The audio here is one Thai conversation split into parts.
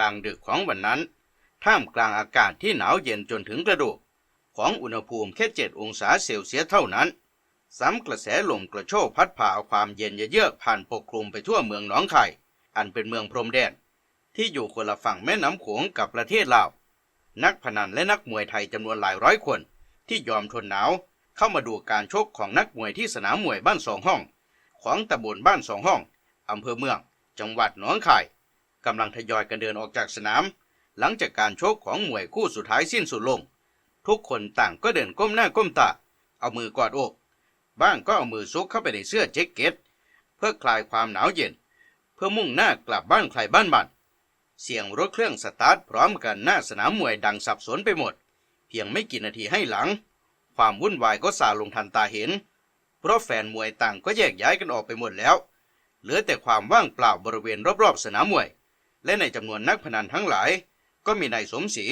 ลางดึกของวันนั้น ท่ามกลางอากาศที่หนาวเย็นจนถึงกระดูก ของอุณหภูมิแค่เจ็ดองศาเซลเซียสเท่านั้น ซ้ำกระแสลมกระโชกพัดผ่าเอาความเย็นเยือกผ่านปกคลุมไปทั่วเมืองหนองไข่อันเป็นเมืองพรมแดน ที่อยู่คนละฝั่งแม่น้ำโขงกับประเทศลาว นักพนันและนักมวยไทยจำนวนหลายร้อยคน ที่ยอมทนหนาวเข้ามาดูการชกของนักมวยที่สนามมวยบ้านสองห้อง ของตำบลบ้านสองห้องอำเภอเมือง จังหวัดหนองคาย กำลังทยอยกันเดินออกจากสนาม หลังจากการโชกของมวยคู่สุดท้ายสิ้นสุดลง ทุกคนต่างก็เดินก้มหน้าก้มตา เอามือกอดอก บ้างก็เอามือซุกเข้าไปในเสื้อแจ็คเก็ต เพื่อคลายความหนาวเย็น เพื่อมุ่งหน้ากลับบ้านใครบ้านมันเสียงรถเครื่องสตาร์ทพร้อมกันหน้าสนามมวยดังสับสนไปหมด เพียงไม่กี่นาทีให้หลัง ความวุ่นวายก็สาลงทันตาเห็น เพราะแฟนมวยต่างก็แยกย้ายกันออกไปหมดแล้ว เหลือแต่ความว่างเปล่าบริเวณรอบๆสนามมวย และในจำนวนนักพนันทั้งหลาย ก็มีนายสมศรี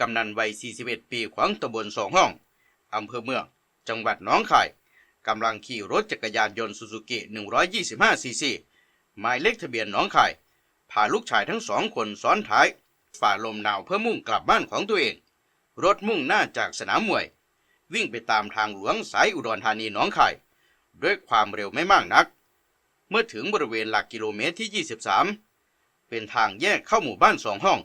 กำนันวัย 41 ปีของตำบลสองห้องอำเภอเมือง จังหวัดหนองคายกำลังขี่รถจักรยานยนต์ซูซูกิ125ซีซีหมายเลขทะเบียนหนองคายพาลูกชายทั้งสองคนซ้อนท้าย ฝ่าลมหนาวเพื่อมุ่งกลับบ้านของตัวเอง รถมุ่งหน้าจากสนามมวย วิ่งไปตามทางหลวงสายอุดรธานีหนองคาย ด้วยความเร็วไม่มากนัก เมื่อถึงบริเวณหลักกิโลเมตรที่ 23 เป็นทางแยกเข้าหมู่บ้านสองห้อง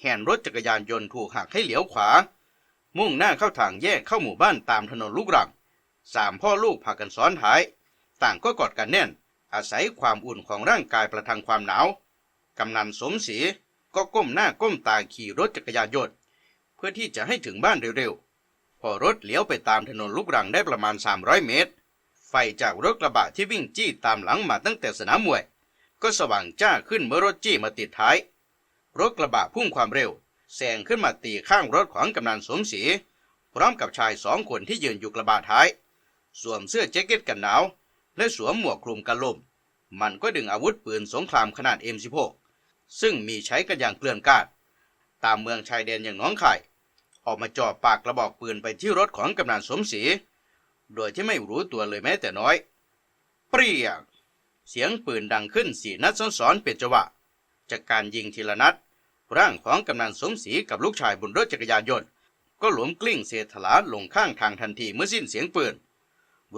แห่นรถจักรยานยนต์ถูกหักให้เหลียวขวา มุ่งหน้าเข้าทางแยกเข้าหมู่บ้านตามถนนลูกรังสามพ่อลูกพากันซ้อนท้าย ต่างก็กอดกันแน่น อาศัยความอุ่นของร่างกายประทังความหนาว กำนันสมศรีก็ก้มหน้าก้มตาขี่รถจักรยานยนต์เพื่อที่จะให้ถึงบ้านเร็วๆ พอรถเลี้ยวไปตามถนนลูกรังได้ประมาณ 300 เมตร ไฟจากรถกระบะที่วิ่งจี้ตามหลังมาตั้งแต่สนามมวย ก็สว่างจ้าขึ้นเมื่อรถจี้มาติดท้าย รถกระบะพุ่งความเร็วแซงขึ้นมาตีข้างรถของกำนันสมศรีพร้อมกับชายสองคนที่ยืนอยู่กระบะท้าย สวมเสื้อแจ็คเก็ตกันหนาว และสวมหมวกคลุมกันลม มันก็ดึงอาวุธปืนสงครามขนาด M16 ซึ่งมีใช้กันอย่างเกลื่อนกลาดตามเมืองชายแดนอย่างน้องไข่ ออกมาจ่อปากกระบอกปืนไปที่รถของกำนันสมศรีโดยที่ไม่รู้ตัวเลยแม้แต่น้อย เปรี้ยง เสียงปืนดังขึ้นสี่นัดซ้อนๆเป็นจังหวะ จากการยิงทีละนัด ร่างของกำนันสมศรีกับลูกชายบนรถจักรยานยนต์ ก็หลวมกลิ้งเศษถลาลงข้างทางทันทีเมื่อสิ้นเสียงปืน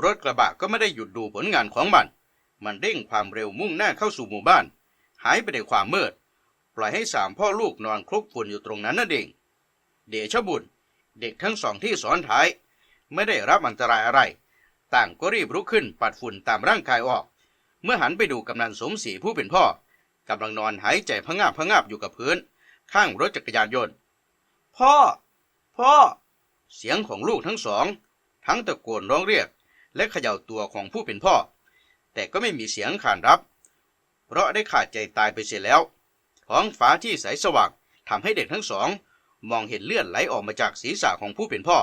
รถกระบะก็ไม่ได้หยุดดูผลงานของมัน มันเร่งความเร็วมุ่งหน้าเข้าสู่หมู่บ้าน หายไปในความมืด ปล่อยให้สามพ่อลูกนอนคลุกฝุ่นอยู่ตรงนั้นนั่นเอง เดชบุญ เด็กทั้งสองที่ซ้อนท้าย ไม่ได้รับอันตรายอะไร ต่างก็รีบลุกขึ้นปัดฝุ่นตามร่างกายออก เมื่อหันไปดูกำนันสมศรีผู้เป็นพ่อกำลังนอนหายใจพะงาบพะงาบอยู่กับพื้น ข้างรถจักรยานยนต์ พ่อ พ่อ เสียงของลูกทั้งสอง ทั้งตะโกนร้องเรียก และเขย่าตัวของผู้เป็นพ่อ แต่ก็ไม่มีเสียงขานรับ เพราะได้ขาดใจตายไปเสียแล้วท้องฟ้าที่ใสสว่างทำให้เด็กทั้งสอง มองเห็นเลือดไหลออกมาจากศีรษะของผู้เป็นพ่อ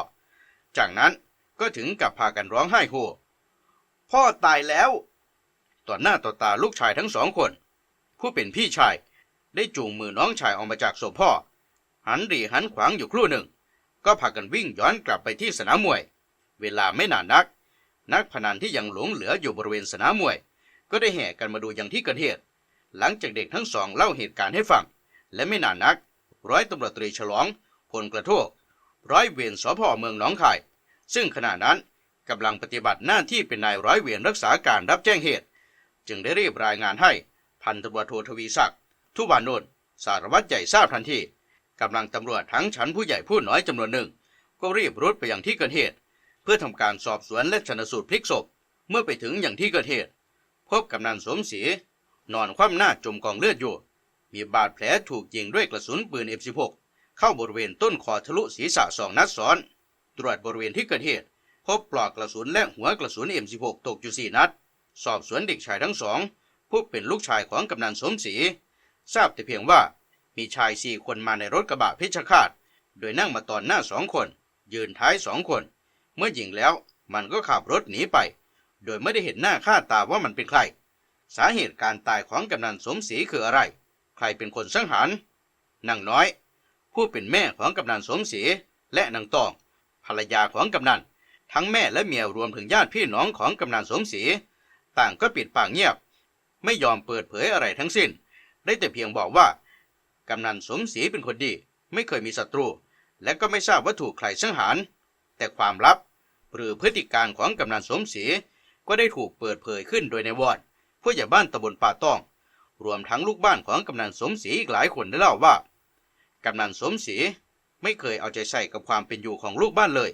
จากนั้นก็ถึงกับพากันร้องไห้โฮพ่อตายแล้ว ต่อหน้าต่อตาลูกชายทั้งสองคน ผู้เป็นพี่ชายได้จูงมือน้องชายออกมาจากศพพ่อ หันรีหันขวางอยู่ครู่หนึ่ง ก็พากันวิ่งย้อนกลับไปที่สนามมวย เวลาไม่นานนัก นักพนันที่ยังหลงเหลืออยู่บริเวณสนามมวย ก็ได้แห่กันมาดูอย่างที่เกิดเหตุ หลังจากเด็กทั้งสองเล่าเหตุการณ์ให้ฟัง และไม่นานนัก ร้อยตำรวจตรีฉลองพลกระโทกร้อยเวรสพเมืองหนองคาย ซึ่งขณะนั้นกำลังปฏิบัติหน้าที่เป็นนายร้อยเวรรักษาการรับแจ้งเหตุ จึงได้รีบรายงานให้พันตำรวจโททวีศักดิ์ทุวานนท์สารวัตรใหญ่ทราบทันทีกำลังตำรวจทั้งชั้นผู้ใหญ่ผู้น้อยจำนวนหนึ่ง ก็รีบรุดไปยังที่เกิดเหตุ เพื่อทำการสอบสวนและชนสูตรพลิกศพ เมื่อไปถึงอย่างที่เกิดเหตุ พบกำนันสมศรีนอนคว่ำหน้าจมกองเลือดอยู่ มีบาดแผลถูกยิงด้วยกระสุนปืน F16 เข้าบริเวณต้นคอทะลุศีรษะสองนัดซ้อน ตรวจบริเวณที่เกิดเหตุ พบปลอกกระสุนและหัวกระสุน M16 ตกอยู่สี่นัด สอบสวนเด็กชายทั้งสองผู้เป็นลูกชายของกำนันสมศรีทราบแต่เพียงว่ามีชายสี่คนมาในรถกระบะเพชรฆาต โดยนั่งมาตอนหน้าสองคน ยืนท้ายสองคน เมื่อยิงแล้วมันก็ขับรถหนีไป โดยไม่ได้เห็นหน้าค่าตาว่ามันเป็นใคร สาเหตุการตายของกำนันสมศรีคืออะไร ใครเป็นคนสังหารนางน้อย ผู้เป็นแม่ของกำนันสมศรีและนางตอง ภรรยาของกำนันทั้งแม่และเมียรวมถึงญาติพี่น้องของกำนันสมศรี ต่างก็ปิดปากเงียบ ไม่ยอมเปิดเผยอะไรทั้งสิ้น ได้แต่เพียงบอกว่ากำนันสมศรีเป็นคนดี ไม่เคยมีศัตรู และก็ไม่ทราบว่าถูกใครสังหาร แต่ความลับหรือพฤติการของกำนันสมศรีก็ได้ถูกเปิดเผยขึ้นโดยในวอดผู้ใหญ่บ้านตำบลป่าตอง รวมทั้งลูกบ้านของกำนันสมศรีอีกหลายคนได้เล่าว่ากำนันสมศรีไม่เคยเอาใจใส่กับความเป็นอยู่ของลูกบ้านเลย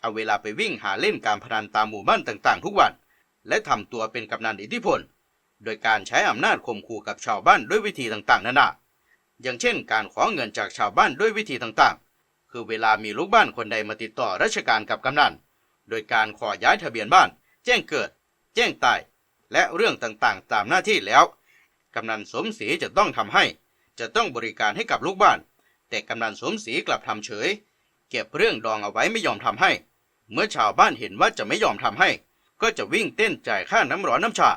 เอาเวลาไปวิ่งหาเล่นการพนันตามหมู่บ้านต่างๆ ทุกวัน และทำตัวเป็นกำนันอิทธิพล โดยการใช้อำนาจข่มขู่กับชาวบ้านด้วยวิธีต่างๆนานา อย่างเช่น การขอเงินจากชาวบ้านด้วยวิธีต่างๆ คือเวลามีลูกบ้านคนใดมาติดต่อราชการกับกำนัน โดยการขอย้ายทะเบียนบ้าน แจ้งเกิด แจ้งตาย และเรื่องต่างๆ ตามหน้าที่แล้ว กำนันสมศรีจะต้องทำให้ จะต้องบริการให้กับลูกบ้าน แต่กำนันสมศรีกลับทำเฉย เก็บเรื่องดองเอาไว้ไม่ยอมทำให้ เมื่อชาวบ้านเห็นว่าจะไม่ยอมทำให้ ก็จะวิ่งเต้นจ่ายค่าน้ำร้อนน้ำชา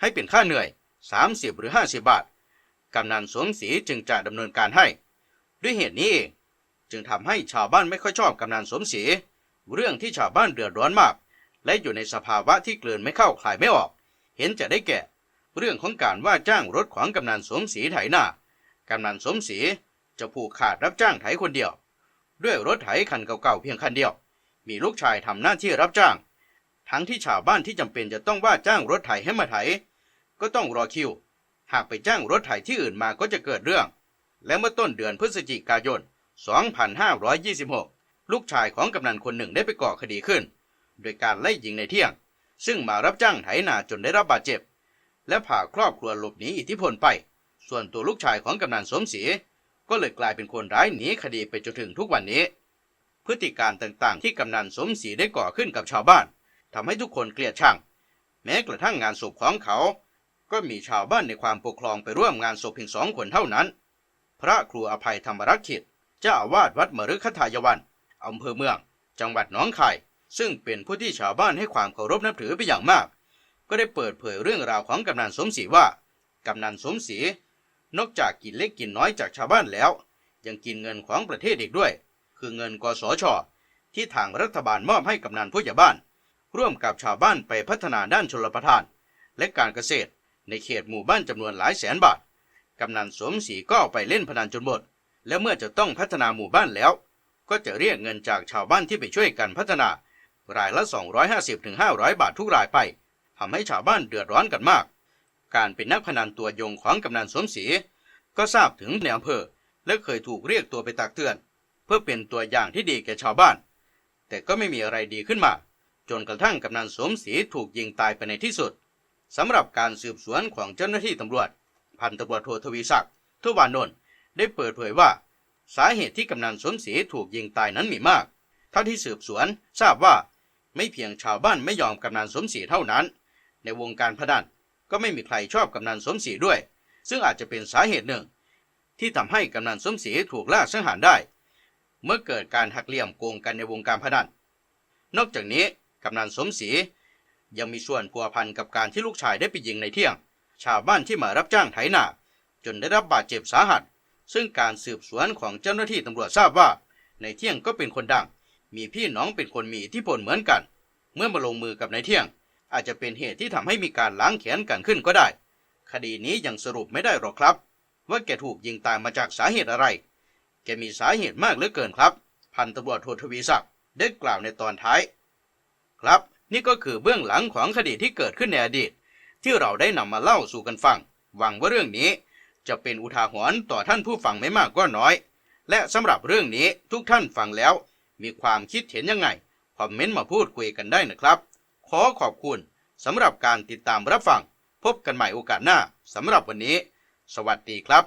ให้เป็นค่าเหนื่อย 30 หรือ 50 บาท กำนันสวมศรีจึงจะดำเนินการให้ ด้วยเหตุนี้เองจึงทำให้ชาวบ้านไม่ค่อยชอบกำนันสวมศรีเรื่องที่ชาวบ้านเดือดร้อนมาก และอยู่ในสภาวะที่กลืนไม่เข้าคลายไม่ออก เห็นจะได้แก่ เรื่องของการว่าจ้างรถของกำนันสวมศรีไถนากำนันสวมศรีจะผูกขาดรับจ้างไถคนเดียว ด้วยรถไถคันเก่าๆเพียงคันเดียว มีลูกชายทำหน้าที่รับจ้าง ทั้งที่ชาวบ้านที่จำเป็นจะต้องว่าจ้างรถไถให้มาไถ ก็ต้องรอคิว หากไปจ้างรถไถที่อื่นมาก็จะเกิดเรื่อง และเมื่อต้นเดือนพฤศจิกายน 2526 ลูกชายของกำนันคนหนึ่งได้ไปก่อคดีขึ้น โดยการไล่ยิงในเที่ยง ซึ่งมารับจ้างไถนาจนได้รับบาดเจ็บ และพาครอบครัวหลบหนีอิทธิพลไป ส่วนตัวลูกชายของกำนันสมศรีก็เลยกลายเป็นคนร้ายหนีคดีไปจนถึงทุกวันนี้ พฤติการต่างๆ ที่กำนันสมศรีได้ก่อขึ้นกับชาวบ้าน ทำให้ทุกคนเกลียดชัง แม้กระทั่งงานศพของเขา ก็มีชาวบ้านในความปกครองไปร่วมงานศพเพียงสองคนเท่านั้น พระครูอภัยธรรมรักษิตเจ้าอาวาสวัดมฤคทายวันอำเภอเมือง จังหวัดหนองคาย ซึ่งเป็นผู้ที่ชาวบ้านให้ความเคารพนับถือไปอย่างมาก ก็ได้เปิดเผยเรื่องราวของกำนันสมศรีว่ากำนันสมศรีนอกจากกินเล็กกินน้อยจากชาวบ้านแล้ว ยังกินเงินของประเทศอีกด้วย คือเงินกสช ที่ทางรัฐบาลมอบให้กำนันผู้ใหญ่บ้าน ร่วมกับชาวบ้านไปพัฒนาด้านชลประทาน และการเกษตร ในเขตหมู่บ้านจำนวนหลายแสนบาท กำนันสมศรีก็ไปเล่นพนันจนหมด และเมื่อจะต้องพัฒนาหมู่บ้านแล้ว ก็จะเรียกเงินจากชาวบ้านที่ไปช่วยกันพัฒนา รายละ 250-500 บาททุกรายไปทำให้ชาวบ้านเดือดร้อนกันมาก การเป็นนักพนันตัวยงของกำนันสมศรีก็ทราบถึงในอำเภอและเคยถูกเรียกตัวไปตักเตือน เพื่อเป็นตัวอย่างที่ดีแก่ชาวบ้าน แต่ก็ไม่มีอะไรดีขึ้นมา จนกระทั่งกำนันสมศรีถูกยิงตายไปในที่สุดสำหรับการสืบสวนของเจ้าหน้าที่ตำรวจ พันตำรวจโททวีศักดิ์ทุวานนท์ได้เปิดเผยว่า สาเหตุที่กำนันสมศรีถูกยิงตายนั้นมีมาก เท่าที่สืบสวนทราบว่าไม่เพียงชาวบ้านไม่ยอมกำนันสมศรีเท่านั้น ในวงการพนันก็ไม่มีใครชอบกำนันสมศรีด้วย ซึ่งอาจจะเป็นสาเหตุหนึ่ง ที่ทำให้กำนันสมศรีถูกล่าสังหารได้ เมื่อเกิดการหักเหลี่ยมโกงกันในวงการพนันนอกจากนี้ กำนันสมศรียังมีส่วนพัวพันกับการที่ลูกชายได้ไปยิงในเที่ยง ชาวบ้านที่มารับจ้างไถนาจนได้รับบาดเจ็บสาหัส ซึ่งการสืบสวนของเจ้าหน้าที่ตำรวจทราบว่า ในเที่ยงก็เป็นคนดัง มีพี่น้องเป็นคนมีอิทธิพลเหมือนกัน เมื่อมาลงมือกับในเที่ยง อาจจะเป็นเหตุที่ทำให้มีการล้างแขนกันขึ้นก็ได้ คดีนี้ยังสรุปไม่ได้หรอกครับ ว่าแกถูกยิงตายมาจากสาเหตุอะไร แกมีสาเหตุมากเหลือเกินครับ พันตำรวจโททวีศักดิ์ได้กล่าวในตอนท้าย ครับ นี่ก็คือเบื้องหลังของคดีที่เกิดขึ้นในอดีต ที่เราได้นำมาเล่าสู่กันฟัง หวังว่าเรื่องนี้ จะเป็นอุทาหรณ์ต่อท่านผู้ฟังไม่มากก็น้อย และสำหรับเรื่องนี้ทุกท่านฟังแล้ว มีความคิดเห็นยังไงคอมเมนต์มาพูดคุยกันได้นะครับ ขอขอบคุณสำหรับการติดตามรับฟัง พบกันใหม่โอกาสหน้าสำหรับวันนี้ สวัสดีครับ